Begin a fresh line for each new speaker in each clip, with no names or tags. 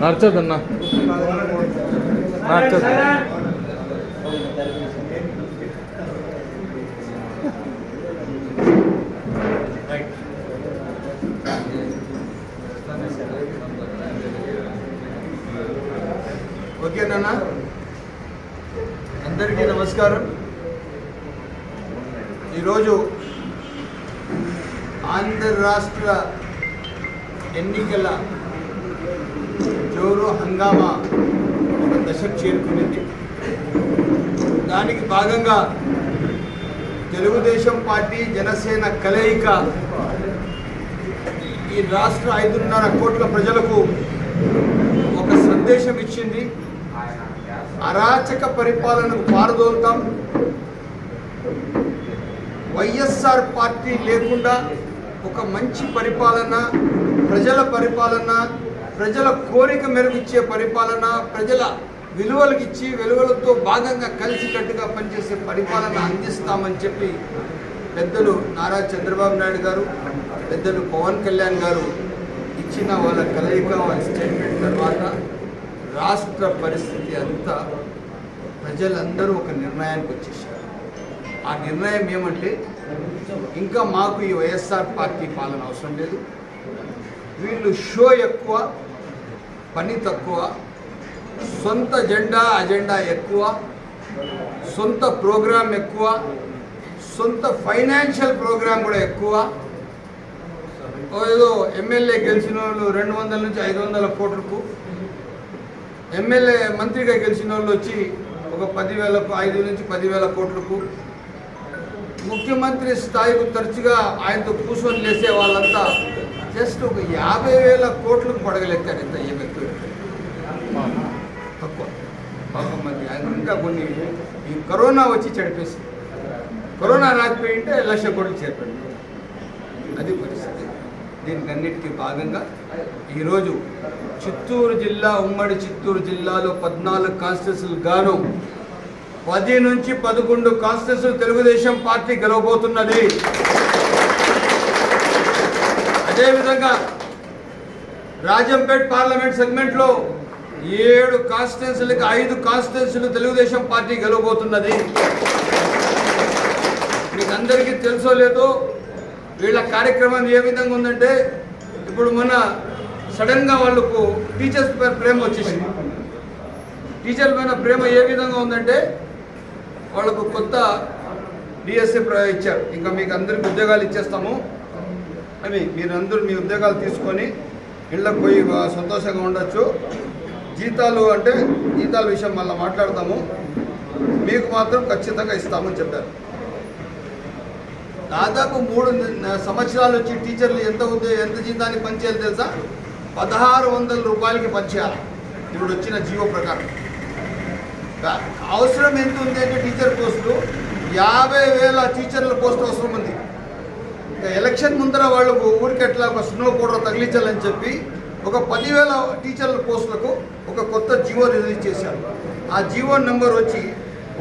నచ్చదన్నా నచ్చదు
ఓకేనా అందరికీ నమస్కారం ఈరోజు ఆంధ్ర రాష్ట్ర ఎన్నికల జోరు హంగామా ఒక దశకు చేరుకునింది. దానికి భాగంగా తెలుగుదేశం పార్టీ జనసేన కలయిక ఈ రాష్ట్ర ఐదున్నర కోట్ల ప్రజలకు ఒక సందేశం ఇచ్చింది. అరాచక పరిపాలనకు పారదోలుతాం. వైఎస్ఆర్ పార్టీ లేకుండా ఒక మంచి పరిపాలన ప్రజల పరిపాలన ప్రజల కోరిక మెరుగుచ్చే పరిపాలన ప్రజల విలువలకు ఇచ్చి విలువలతో భాగంగా కలిసికట్టుగా పనిచేసే పరిపాలన అందిస్తామని చెప్పి పెద్దలు నారా చంద్రబాబు నాయుడు గారు పెద్దలు పవన్ కళ్యాణ్ గారు ఇచ్చిన వాళ్ళ కలయిక వాళ్ళ స్టేట్మెంట్ తర్వాత రాష్ట్ర పరిస్థితి అంతా ప్రజలందరూ ఒక నిర్ణయానికి వచ్చేసారు ఆ నిర్ణయం ఏమంటే ఇంకా మాకు ఈ వైఎస్ఆర్ పార్టీ పాలన అవసరం లేదు. వీళ్ళు షో ఎక్కువ పని తక్కువ సొంత జెండా అజెండా ఎక్కువ సొంత ప్రోగ్రాం ఎక్కువ సొంత ఫైనాన్షియల్ ప్రోగ్రాం కూడా ఎక్కువ. ఏదో ఎమ్మెల్యే గెలిచిన వాళ్ళు రెండు వందల నుంచి ఐదు వందల కోట్లకు ఎమ్మెల్యే మంత్రిగా గెలిచిన వాళ్ళు వచ్చి ఒక పదివేలకు ఐదు నుంచి పదివేల కోట్లకు. ముఖ్యమంత్రి స్థాయికి తరచుగా ఆయనతో కూర్చొని లేసే వాళ్ళంతా జస్ట్ ఒక యాభై వేల కోట్లకు పడగలెత్తారు ఇంత ఈ వ్యక్తి తక్కువ. పాపం మంది ఆయన ఇంకా కొన్ని ఈ కరోనా వచ్చి చెడిపేసి కరోనా రాకపోయింటే లక్ష కోట్లు చేరుకోండి అది పరిస్థితి. దీనికి అన్నిటికీ భాగంగా ఈరోజు చిత్తూరు జిల్లా ఉమ్మడి చిత్తూరు జిల్లాలో పద్నాలుగు కాన్స్టిట్యూన్సీలు గాను పది నుంచి పదకొండు కాన్స్టిట్యూన్సీలు తెలుగుదేశం పార్టీ గెలవబోతున్నది. అదేవిధంగా రాజంపేట్ పార్లమెంట్ సెగ్మెంట్లో ఏడు కాన్స్టిట్యున్సీలకు ఐదు కాన్స్టిట్యున్సీలు తెలుగుదేశం పార్టీ గెలవబోతున్నది. మీకు అందరికీ తెలుసో లేదో వీళ్ళ కార్యక్రమం ఏ విధంగా ఉందంటే ఇప్పుడు మన సడన్గా వాళ్ళకు టీచర్స్ పైన ప్రేమ వచ్చేసింది. టీచర్ పైన ప్రేమ ఏ విధంగా ఉందంటే వాళ్ళకు కొత్త డిఎస్సీ ఇచ్చారు. ఇంకా మీకు అందరికి ఉద్యోగాలు ఇచ్చేస్తాము. అని మీరందరూ మీ ఉద్యోగాలు తీసుకొని ఇళ్ళకు పోయి సంతోషంగా ఉండొచ్చు. జీతాలు అంటే జీతాల విషయం మళ్ళీ మాట్లాడతాము. మీకు మాత్రం ఖచ్చితంగా ఇస్తామని చెప్పారు. దాదాపు మూడు సంవత్సరాలు వచ్చి టీచర్లు ఎంత ఉద్యోగ ఎంత జీతానికి పనిచేయాలి తెలుసా? పదహారు వందల రూపాయలకి పనిచేయాలి ఇప్పుడు వచ్చిన జీవో ప్రకారం. అవసరం ఎంత ఉంది అంటే టీచర్ పోస్టులు యాభై వేల టీచర్ల పోస్ట్ అవసరం ఉంది. ఎలక్షన్ ముందర వాళ్ళు ఊరికి ఎట్లా ఒక స్నో పౌడర్ తగిలించాలని చెప్పి ఒక పదివేల టీచర్ల పోస్టులకు ఒక కొత్త జీవో రిలీజ్ చేశారు. ఆ జీవో నెంబర్ వచ్చి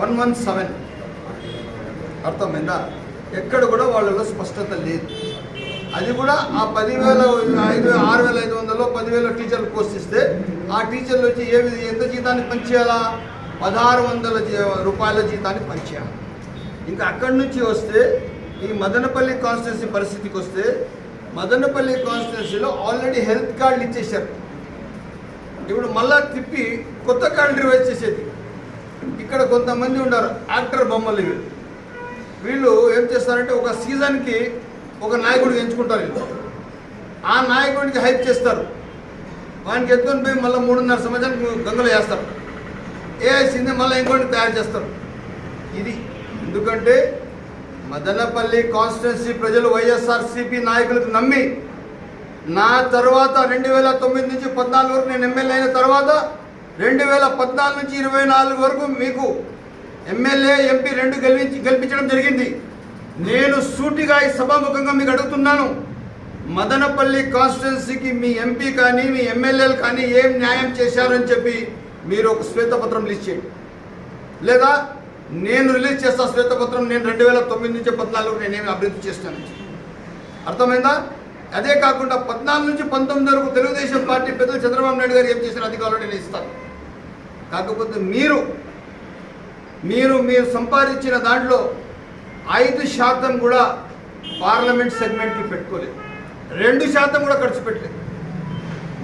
వన్ వన్ సెవెన్. అర్థమైందా? ఎక్కడ కూడా వాళ్ళలో స్పష్టత లేదు. అది కూడా ఆ పదివేల ఐదు ఆరు వేల ఐదు వందలు పదివేల టీచర్లు పోస్ట్ ఇస్తే ఆ టీచర్లు వచ్చి ఏ ఎంత జీతాన్ని పనిచేయాలా పదహారు వందల రూపాయల జీతాన్ని పనిచేయాలి ఇంకా అక్కడి నుంచి వస్తే ఈ మదనపల్లి కాన్స్టిట్యున్సీ పరిస్థితికి వస్తే మదనపల్లి కాన్స్టిట్యున్సీలో ఆల్రెడీ హెల్త్ కార్డులు ఇచ్చేశారు. ఇప్పుడు మళ్ళా తిప్పి కొత్త కార్డు రివైజ్ చేసేది. ఇక్కడ కొంతమంది ఉన్నారు యాక్టర్ బొమ్మలు వీళ్ళు వీళ్ళు ఏం చేస్తారంటే ఒక సీజన్కి ఒక నాయకుడిని ఎంచుకుంటారు వీళ్ళు. ఆ నాయకుడికి హైప్ చేస్తారు. వానికి ఎత్తుకొని పోయి మళ్ళీ మూడున్నర సంవత్సరానికి గంగలో వేస్తారు. వేసింది మళ్ళీ ఇంకోటి తయారు చేస్తారు. ఇది. ఎందుకంటే మదనపల్లి కాన్స్టిట్యున్సీ ప్రజలు వైఎస్ఆర్సీపీ నాయకులకు నమ్మి నా తర్వాత రెండు వేల తొమ్మిది నుంచి పద్నాలుగు వరకు నేను ఎమ్మెల్యే అయిన తర్వాత రెండు వేల పద్నాలుగు నుంచి ఇరవై నాలుగు వరకు మీకు ఎమ్మెల్యే ఎంపీ రెండు గెలిపించి గెలిపించడం జరిగింది. నేను సూటిగా ఈ సభాముఖంగా మీకు అడుగుతున్నాను. మదనపల్లి కాన్స్టిట్యున్సీకి మీ ఎంపీ కానీ మీ ఎమ్మెల్యేలు కానీ ఏం న్యాయం చేశారని చెప్పి మీరు ఒక శ్వేతపత్రం లిస్ట్ చేయండి. లేదా నేను రిలీజ్ చేస్తా శ్వేతపత్రం నేను రెండు వేల తొమ్మిది నుంచి పద్నాలుగు నేనేమి అభివృద్ధి చేస్తాను అర్థమైందా? అదే కాకుండా పద్నాలుగు నుంచి పంతొమ్మిది వరకు తెలుగుదేశం పార్టీ పెద్దలు చంద్రబాబు నాయుడు గారు ఏం చేసిన అధికారులు నేను ఇస్తాను. కాకపోతే మీరు మీరు మీరు సంపాదించిన దాంట్లో ఐదు శాతం కూడా పార్లమెంట్ సెగ్మెంట్కి పెట్టుకోలేదు. రెండు శాతం కూడా ఖర్చు పెట్టలేదు.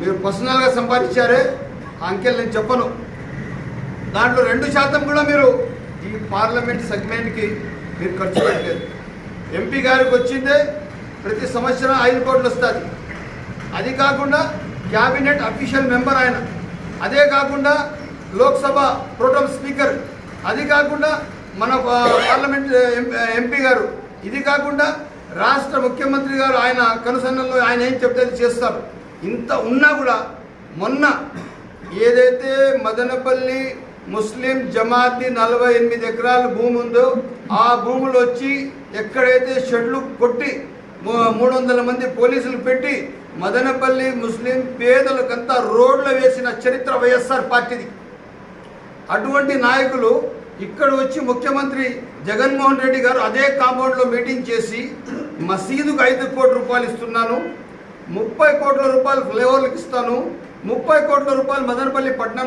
మీరు పర్సనల్గా సంపాదించారే ఆ అంకెలు నేను చెప్పను. దాంట్లో రెండు శాతం కూడా మీరు ఈ పార్లమెంట్ సెగ్మెంట్కి మీరు ఖర్చు పెట్టలేదు. ఎంపీ గారికి వచ్చిందే ప్రతి సంవత్సరం ఐదు కోట్లు వస్తుంది. అది కాకుండా క్యాబినెట్ అఫీషియల్ మెంబర్ ఆయన. అదే కాకుండా లోక్సభ ప్రోటోమ్ స్పీకర్. అది కాకుండా మన పార్లమెంట్ ఎంపీ గారు. ఇది కాకుండా రాష్ట్ర ముఖ్యమంత్రి గారు ఆయన కనుసన్నల్లో ఆయన ఏం చెప్తే చేస్తారు. ఇంత ఉన్నా కూడా మొన్న ఏదైతే మదనపల్లి ముస్లిం జమాతి నలభై ఎనిమిది ఎకరాల భూమి ఉందో ఆ భూములు వచ్చి ఎక్కడైతే షెడ్లు కొట్టి మూడు వందల మంది పోలీసులు పెట్టి మదనపల్లి ముస్లిం పేదలకంతా రోడ్లు వేసిన చరిత్ర వైఎస్ఆర్ పార్టీది. అటువంటి నాయకులు ఇక్కడ వచ్చి ముఖ్యమంత్రి జగన్మోహన్ రెడ్డి గారు అదే కాంపౌండ్లో మీటింగ్ చేసి మసీదుకు ఐదు కోట్ల రూపాయలు ఇస్తున్నాను ముప్పై కోట్ల రూపాయలు ఫ్లేవర్లకు ఇస్తాను ముప్పై కోట్ల రూపాయలు మదనపల్లి పట్టణం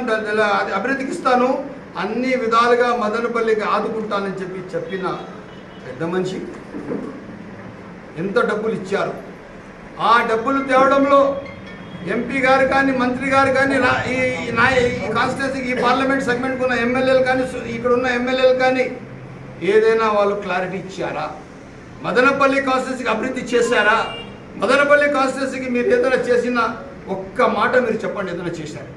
అభివృద్ధికి ఇస్తాను. అన్ని విధాలుగా మదనపల్లికి ఆదుకుంటానని చెప్పి చెప్పిన పెద్ద మనిషి. ఎంత డబ్బులు ఇచ్చారు? ఆ డబ్బులు తేవడంలో ఎంపీ గారు కానీ మంత్రి గారు కానీ ఈ నా ఈ కాన్స్టిట్యూన్సీకి ఈ పార్లమెంట్ సెగ్మెంట్కి ఉన్న ఎమ్మెల్యేలు కానీ ఇక్కడ ఉన్న ఎమ్మెల్యేలు కానీ ఏదైనా వాళ్ళు క్లారిటీ ఇచ్చారా? మదనపల్లి కాన్స్టిట్యూన్సీకి అభివృద్ధి చేశారా? మదనపల్లి కాన్స్టిట్యూన్సీకి మీరు ఏదైనా చేసిన ఒక్క మాట మీరు చెప్పండి ఏదైనా చేశారు.